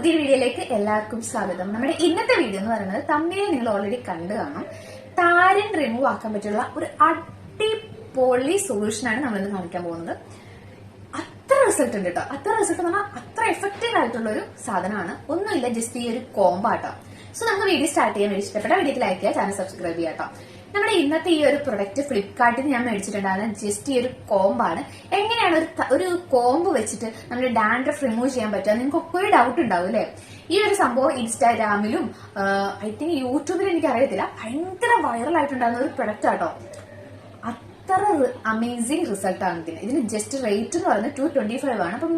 പുതിയ വീഡിയോയിലേക്ക് എല്ലാവർക്കും സ്വാഗതം. നമ്മുടെ ഇന്നത്തെ വീഡിയോ എന്ന് പറയുന്നത് തമ്മിൽ നിങ്ങൾ ഓൾറെഡി കണ്ടു കാണും. താരൻ റിമൂവ് ആക്കാൻ പറ്റുള്ള ഒരു അടിപൊളി സൊല്യൂഷനാണ് നമ്മൾ ഇന്ന് കാണിക്കാൻ പോകുന്നത്. അത്ര റിസൾട്ട് ഉണ്ട് കേട്ടോ അത്ര റിസൾട്ട് എന്ന് പറഞ്ഞാൽ അത്ര എഫക്റ്റീവ് ആയിട്ടുള്ള ഒരു സാധനമാണ്. ഒന്നുമില്ല ജസ്റ്റ് ഈ ഒരു കോമ്പാട്ടോ സോ നമുക്ക് വീഡിയോ സ്റ്റാർട്ട് ചെയ്യാൻ വേണ്ടി ഇഷ്ടപ്പെട്ട വീഡിയോക്ക് ലൈക്ക് ചെയ്യുക ചാനൽ സബ്സ്ക്രൈബ് ചെയ്യാം കേട്ടോ നമ്മുടെ ഇന്നത്തെ ഈ ഒരു പ്രൊഡക്റ്റ് ഫ്ലിപ്കാർട്ടിൽ ഞാൻ മേടിച്ചിട്ടുണ്ടായിരുന്ന ജസ്റ്റ് ഈ ഒരു കോമ്പാണ്. എങ്ങനെയാണ് ഒരു ഒരു കോമ്പ് വെച്ചിട്ട് നമ്മൾ ഡാൻഡ്രഫ് റിമൂവ് ചെയ്യാൻ പറ്റുക? നിങ്ങൾക്ക് ഒരു ഡൗട്ട് ഉണ്ടാവും അല്ലേ? ഈ ഒരു സംഭവം ഇൻസ്റ്റാഗ്രാമിലും ഐ തിങ്ക് യൂട്യൂബിലും എനിക്ക് അറിയത്തില്ല ഭയങ്കര വൈറൽ ആയിട്ടുണ്ടാകുന്ന ഒരു പ്രൊഡക്റ്റ് ആട്ടോ അത്ര അമേസിങ് റിസൾട്ട് ആണ് ഇതിന്. ഇതിന് ജസ്റ്റ് റേറ്റ് എന്ന് പറയുന്നത് ടു ട്വന്റി ഫൈവ് ആണ്. അപ്പം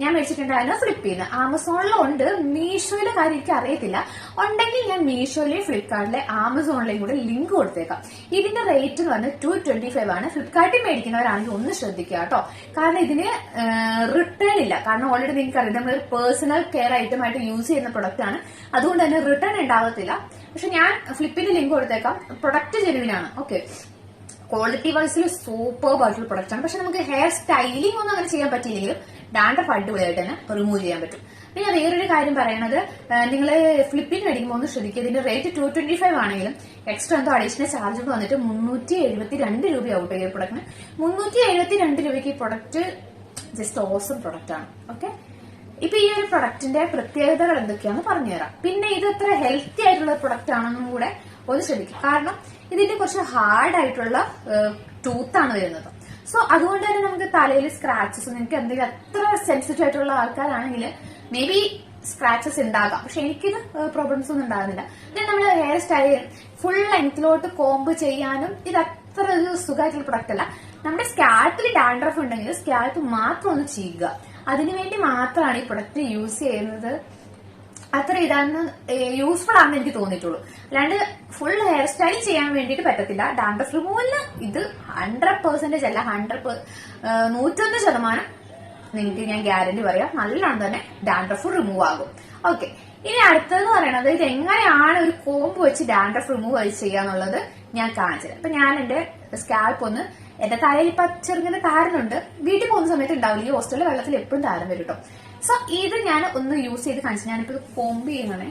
ഞാൻ മേടിച്ചിട്ടുണ്ടായിരുന്നു ഫ്ലിപ്പിന്ന് ആമസോണിലും ഉണ്ട്. മീഷോയിലെ കാര്യം എനിക്ക് അറിയത്തില്ല. ഉണ്ടെങ്കിൽ ഞാൻ മീഷോയിലെയും ഫ്ലിപ്കാർട്ടിലെ ആമസോണിലെയും കൂടെ ലിങ്ക് കൊടുത്തേക്കാം. ഇതിന്റെ റേറ്റ് എന്ന് പറഞ്ഞാൽ ടു ട്വന്റി ഫൈവ് ആണ്. ഫ്ലിപ്കാർട്ടിൽ മേടിക്കുന്നവരാണെങ്കിൽ ഒന്ന് ശ്രദ്ധിക്കുക കേട്ടോ. കാരണം ഇതിന് റിട്ടേൺ ഇല്ല. കാരണം ഓൾറെഡി നിങ്ങൾക്ക് അറിയാം നമ്മൾ പേഴ്സണൽ കെയർ ഐറ്റം ആയിട്ട് യൂസ് ചെയ്യുന്ന പ്രൊഡക്റ്റ് ആണ്. അതുകൊണ്ട് തന്നെ റിട്ടേൺ ഉണ്ടാകത്തില്ല പക്ഷെ ഞാൻ ഫ്ലിപ്പിന്റെ ലിങ്ക് കൊടുത്തേക്കാം. പ്രൊഡക്റ്റ് ജെനുവിനാണ് ഓക്കെ ക്വാളിറ്റി വൈസിൽ സൂപ്പർ ആയിട്ടുള്ള പ്രൊഡക്റ്റ് ആണ്. പക്ഷെ നമുക്ക് ഹെയർ സ്റ്റൈലിംഗ് ഒന്നും അങ്ങനെ ചെയ്യാൻ പറ്റിയില്ലെങ്കിലും ഡാൻഡ്രഫ് അടിപൊളിയായിട്ട് തന്നെ റിമൂവ് ചെയ്യാൻ പറ്റും. പിന്നെ വേറൊരു കാര്യം പറയുന്നത് നിങ്ങൾ ഫ്ലിപ്പിംഗ് മേടിക്കുമ്പോൾ ഒന്ന് ശ്രദ്ധിക്കുക ഇതിന്റെ റേറ്റ് ടു ട്വന്റി ഫൈവ് ആണെങ്കിലും എക്സ്ട്രാ എന്തോ അഡീഷണൽ ചാർജ് വന്നിട്ട് മുന്നൂറ്റി എഴുപത്തി രണ്ട് രൂപയാവും ഈ പ്രൊഡക്റ്റിന് മുന്നൂറ്റി എഴുപത്തി രണ്ട് രൂപയ്ക്ക് ഈ പ്രൊഡക്റ്റ് ജസ്റ്റ് ഓസം പ്രൊഡക്റ്റ് ആണ്. ഓക്കെ ഇപ്പൊ ഈ ഒരു പ്രൊഡക്റ്റിന്റെ പ്രത്യേകതകൾ എന്തൊക്കെയാണെന്ന് പറഞ്ഞുതരാം. പിന്നെ ഇത് എത്ര ഹെൽത്തി ആയിട്ടുള്ള പ്രൊഡക്റ്റ് ആണെന്നും കൂടെ ഒന്ന് ശ്രദ്ധിക്കും. കാരണം ഇതിന്റെ കുറച്ച് ഹാർഡ് ആയിട്ടുള്ള ടൂത്ത് ആണ് വരുന്നത്. സോ അതുകൊണ്ട് തന്നെ നമുക്ക് തലയിൽ സ്ക്രാച്ചസ് നിങ്ങൾക്ക് എന്തെങ്കിലും എത്ര സെൻസിറ്റീവ് ആയിട്ടുള്ള ആൾക്കാരാണെങ്കിൽ മേ ബി സ്ക്രാച്ചസ് ഉണ്ടാകാം. പക്ഷെ എനിക്കിത് പ്രോബ്ലംസ് ഒന്നും ഉണ്ടാകുന്നില്ല. പിന്നെ നമ്മൾ ഹെയർ സ്റ്റൈൽ ഫുൾ ലെങ്ത്തിലോട്ട് കോമ്പ് ചെയ്യാനും ഇത് അത്ര ഒരു സുഖമായിട്ടുള്ള പ്രൊഡക്റ്റ് അല്ല. നമ്മുടെ സ്കാൽപ്പിൽ ഡാൻഡ്രഫ് ഉണ്ടെങ്കിൽ സ്കാൽപ്പ് മാത്രം ഒന്ന് ചെയ്യുക അതിനുവേണ്ടി മാത്രമാണ് ഈ പ്രൊഡക്റ്റ് യൂസ് ചെയ്യുന്നത്. അത്ര ഇതാന്ന് യൂസ്ഫുൾ ആണെന്ന് എനിക്ക് തോന്നിയിട്ടുള്ളൂ. അല്ലാണ്ട് ഫുൾ ഹെയർ സ്റ്റൈൽ ചെയ്യാൻ വേണ്ടിയിട്ട് പറ്റത്തില്ല. ഡാൻഡ്രഫ് റിമൂവലിന് ഇത് ഹൺഡ്രഡ് പെർസെന്റേജ് അല്ല ഹൺഡ്രഡ് നൂറ്റൊന്ന് ശതമാനം നിങ്ങൾക്ക് ഞാൻ ഗ്യാരണ്ടി പറയാം. നല്ലോണം തന്നെ ഡാൻഡ്രഫ് റിമൂവ് ആകും. ഓക്കെ ഇനി അടുത്തതെന്ന് പറയുന്നത് ഇത് എങ്ങനെയാണ് ഒരു കോമ്പ് വെച്ച് ഡാൻഡ്രഫ് റിമൂവ് ചെയ്യാന്നുള്ളത് ഞാൻ കാണിച്ചത് അപ്പൊ ഞാൻ എന്റെ സ്കാൽപ്പ് ഒന്ന് എന്റെ തലയിൽ ഇപ്പൊ ചെറുങ്ങനെ താരനുണ്ട്. വീട്ടിൽ പോകുന്ന സമയത്ത് ഉണ്ടാവില്ല. ഈ ഹോസ്റ്റലിലെ വെള്ളത്തിൽ എപ്പോഴും താരം വരും കേട്ടോ സോ ഇത് ഞാൻ ഒന്ന് യൂസ് ചെയ്ത് കാണിച്ചു ഞാനിപ്പോ കോമ്പ് ചെയ്യുന്നതേ.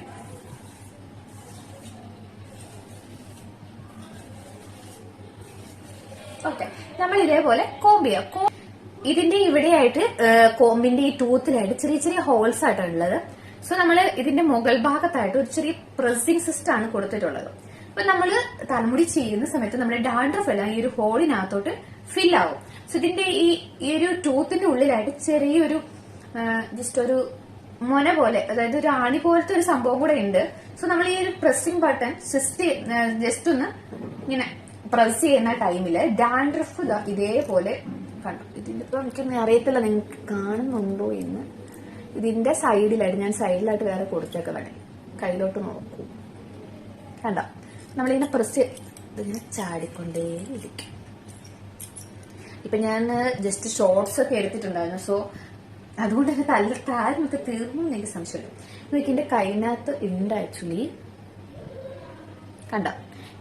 ഓക്കെ നമ്മൾ ഇതേപോലെ കോമ്പ് ചെയ്യാം. ഇതിന്റെ ഇവിടെയായിട്ട് കോമ്പിന്റെ ഈ ടൂത്തിലായിട്ട് ചെറിയ ചെറിയ ഹോൾസ് ആയിട്ടാണ് ഉള്ളത്. സോ നമ്മൾ ഇതിന്റെ മുകൾ ഭാഗത്തായിട്ട് ഒരു ചെറിയ പ്രസിംഗ് സിസ്റ്റം ആണ് കൊടുത്തിട്ടുള്ളത്. അപ്പൊ നമ്മൾ തലമുടി ചെയ്യുന്ന സമയത്ത് നമ്മുടെ ഡാൻഡ്രഫ് എല്ലാം ഈ ഒരു ഹോളിനകത്തോട്ട് ഫിൽ ആവും. സോ ഇതിന്റെ ഈ ഈ ഒരു ടൂത്തിന്റെ ഉള്ളിലായിട്ട് ചെറിയൊരു ജസ്റ്റ് ഒരു മൊന പോലെ അതായത് ഒരു ആണി പോലത്തെ ഒരു സംഭവം കൂടെ ഉണ്ട്. സോ നമ്മൾ ഈ ഒരു പ്രസ്സിംഗ് ബട്ടൺ ജസ്റ്റ് ജസ്റ്റ് ഒന്ന് ഇങ്ങനെ പ്രസ് ചെയ്യുന്ന ടൈമിൽ ഡാൻഡ്രഫ് ഇതേപോലെ കണ്ടു? ഇതിന്റെ ഇപ്പൊ എനിക്കൊന്നും അറിയത്തില്ല നിങ്ങൾക്ക് കാണുന്നുണ്ടോ എന്ന്. ഇതിന്റെ സൈഡിലായിട്ട് ഞാൻ സൈഡിലായിട്ട് വേറെ കൊടുത്തേക്കുന്നതാണ് കയ്യിലോട്ട് നോക്കൂ. കണ്ടോ? നമ്മളിങ്ങനെ പ്രസ് ഇതിങ്ങനെ ചാടിക്കൊണ്ടേ ഇരിക്കും. ഇപ്പൊ ഞാൻ ജസ്റ്റ് ഷോർട്സ് ഒക്കെ എടുത്തിട്ടുണ്ടായിരുന്നു. സോ അതുകൊണ്ട് തന്നെ തല്ല താരമൊക്കെ തീർന്നു എനിക്ക് സംശയമില്ല എനിക്ക് എന്റെ കൈനകത്ത് ഉണ്ട് ആക്ച്വലി കണ്ട?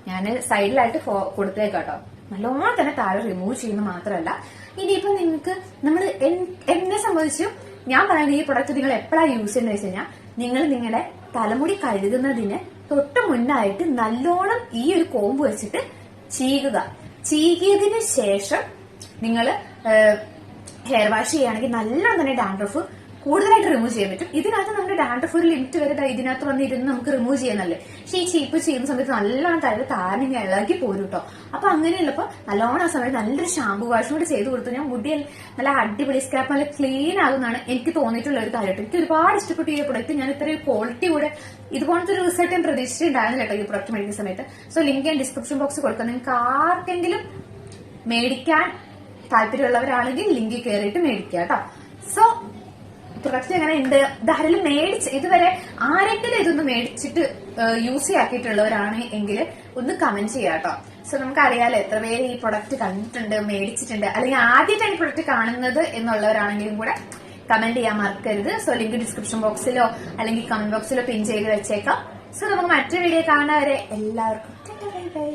ഞാൻ സൈഡിലായിട്ട് ഫോ- കൊടുത്തേക്കാട്ടോ. നല്ലോണം തന്നെ താഴെ റിമൂവ് ചെയ്യുന്ന മാത്രമല്ല ഇനിയിപ്പം നിങ്ങൾക്ക് നമ്മൾ എന്നെ സംബന്ധിച്ചും ഞാൻ പറയുന്നത് ഈ പ്രൊഡക്റ്റ് നിങ്ങൾ എപ്പോഴാണ് യൂസ് ചെയ്യുന്നത് വെച്ച് കഴിഞ്ഞാൽ നിങ്ങൾ നിങ്ങളുടെ തലമുടി കഴുകുന്നതിന് തൊട്ട് മുന്നായിട്ട് നല്ലോണം ഈ ഒരു കോമ്പ് വെച്ചിട്ട് ചീകുക. ചീകിയതിന് ശേഷം നിങ്ങൾ ഹെയർ വാഷ് ചെയ്യുകയാണെങ്കിൽ നല്ലോണം തന്നെ ഡാൻഡ്രഫ് കൂടുതലായിട്ട് റിമൂവ് ചെയ്യാൻ പറ്റും. ഇതിനകത്ത് നമ്മുടെ ഡാൻഡ്രഫ് ഒരു ലിമിറ്റ് വരെ ഇതിനകത്ത് വന്നിരുന്ന് നമുക്ക് റിമൂവ് ചെയ്യുന്നല്ലേ? പക്ഷേ ഈ ചീപ്പ് ചെയ്യുന്ന സമയത്ത് നല്ലോണം തല താരനിങ്ങനെ ഇളകി പോരും കേട്ടോ അപ്പൊ അങ്ങനെയുള്ളപ്പോ നല്ലോണം ആ സമയത്ത് നല്ലൊരു ഷാമ്പു വാഷും കൂടി ചെയ്ത് കൊടുത്തു ഞാൻ മുടി നല്ല അടിപൊളി സ്ക്രാപ്പ് നല്ല ക്ലീൻ ആകുന്നതാണ് എനിക്ക് തോന്നിയിട്ടുള്ള ഒരു കാര്യം എനിക്ക് ഒരുപാട് ഇഷ്ടപ്പെട്ടു ഈ പ്രൊഡക്റ്റ് ഞാൻ ഇത്രയും ക്വാളിറ്റി കൂടെ ഇതുപോലത്തെ ഒരു റിസൾട്ട് ഞാൻ പ്രതീക്ഷിച്ചിട്ടുണ്ടായിരുന്നില്ല കേട്ടോ ഈ പ്രൊഡക്റ്റ് മേടിക്കുന്ന സമയത്ത്. സോ ലിങ്ക് ഞാൻ ഡിസ്ക്രിപ്ഷൻ ബോക്സ് കൊടുക്കാം. നിങ്ങൾക്ക് ആർക്കെങ്കിലും മേടിക്കാൻ താല്പര്യമുള്ളവരാണെങ്കിൽ ലിങ്കിൽ കയറിയിട്ട് മേടിക്കുക കേട്ടോ സോ പ്രൊഡക്റ്റ് അങ്ങനെ ഉണ്ട്. ധാരാളം മേടിച്ച് ഇതുവരെ ആരെങ്കിലും ഇതൊന്ന് മേടിച്ചിട്ട് യൂസ് ചെയ്യാക്കിയിട്ടുള്ളവരാണ് എങ്കിൽ ഒന്ന് കമന്റ് ചെയ്യാട്ടോ സോ നമുക്ക് നമുക്കറിയാലോ എത്ര പേര് ഈ പ്രൊഡക്റ്റ് കണ്ടിട്ടുണ്ട് മേടിച്ചിട്ടുണ്ട്. അല്ലെങ്കിൽ ആദ്യമായിട്ടാണ് ഈ പ്രൊഡക്റ്റ് കാണുന്നത് എന്നുള്ളവരാണെങ്കിലും കൂടെ കമന്റ് ചെയ്യാൻ മറക്കരുത്. സോ ലിങ്ക് ഡിസ്ക്രിപ്ഷൻ ബോക്സിലോ അല്ലെങ്കിൽ കമന്റ് ബോക്സിലോ പിൻ ചെയ്ത് വെച്ചേക്കാം. സോ നമുക്ക് മറ്റൊരു വീഡിയോ കാണാൻ വരെ. എല്ലാവർക്കും ബൈ ബൈ